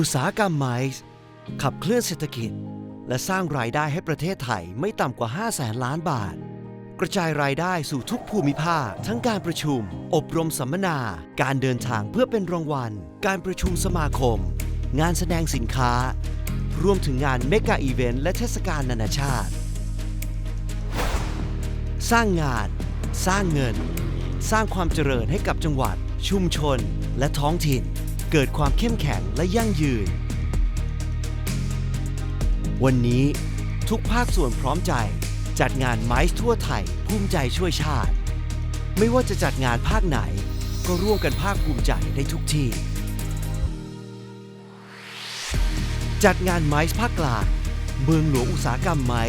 อุตสาหกรรมไม้ขับเคลื่อนเศรษฐกิจ และสร้างรายได้ให้ประเทศไทยไม่ต่ำกว่า5แสนล้านบาท กระจายรายได้สู่ทุกภูมิภาค ทั้งการประชุม อบรมสัมมนา การเดินทางเพื่อเป็นรางวัล การประชุมสมาคม งานแสดงสินค้า รวมถึงงานเมกะอีเวนต์และเทศกาลนานาชาติ สร้างงาน สร้างเงิน สร้างความเจริญให้กับจังหวัด ชุมชน และท้องถิ่น เกิดความเข้มแข็งและยั่งยืน วันนี้ทุกภาคส่วนพร้อมใจจัดงานไม้ทั่วไทยภูมิใจช่วยชาติ ไม่ว่าจะจัดงานภาคไหน ก็ร่วมกันภาคภูมิใจได้ทุกที่ จัดงานไม้ภาคกลางเมืองหลวงอุตสาหกรรมไม้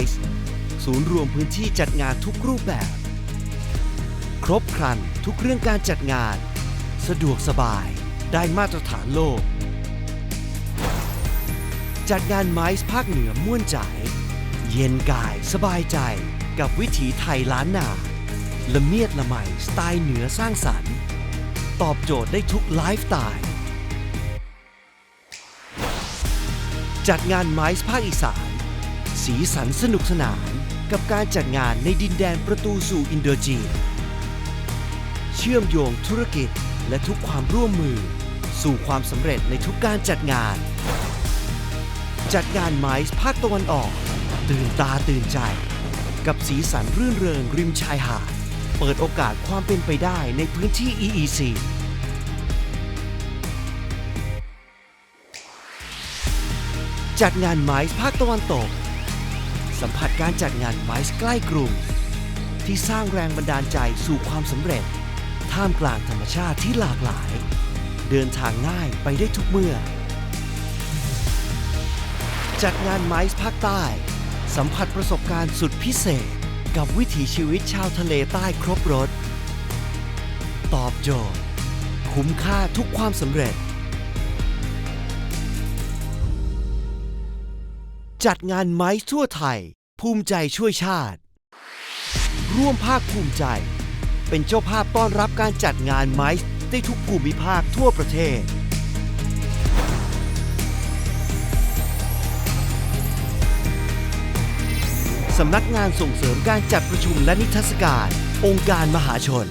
ศูนย์รวมพื้นที่จัดงานทุกรูปแบบ ครบครันทุกเรื่องการจัดงาน สะดวกสบาย ได้มาตรฐานโลก จัดงานไม้ภาคเหนือม่วนใจ เย็นกายสบายใจกับวิถีไทยล้านนาละเมียดละไมสไตล์เหนือสร้างสรรค์ ตอบโจทย์ได้ทุกไลฟ์สไตล์ จัดงานไม้ภาคอีสาน สีสันสนุกสนานกับการจัดงานในดินแดนประตูสู่อินโดจีน เชื่อมโยงธุรกิจ และทุกความร่วมมือ สู่ความสำเร็จในทุกการจัดงาน จัดงานไม้ภาคตะวันออก ตื่นตาตื่นใจ กับสีสันรื่นเริงริมชายหาด เปิดโอกาสความเป็นไปได้ในพื้นที่ EEC จัดงานไม้ภาคตะวันตก สัมผัสการจัดงานไม้ใกล้กรุง ที่สร้างแรงบันดาลใจสู่ความสำเร็จ ท่ามกลางธรรมชาติที่หลากหลาย เดินทางง่ายไปได้ทุกเมื่อ จัดงานไม้ภาคใต้ สัมผัสประสบการณ์สุดพิเศษ กับวิถีชีวิตชาวทะเลใต้ครบรถ ตอบโจทย์ คุ้มค่าทุกความสำเร็จ จัดงานไม้ทั่วไทย ภูมิใจช่วยชาติ ร่วมภาคภูมิใจ เป็นเจ้าภาพต้อนรับการจัดงานไม้ได้ทุกภูมิภาคทั่วประเทศ สำนักงานส่งเสริมการจัดประชุมและนิทรรศการ องค์การมหาชน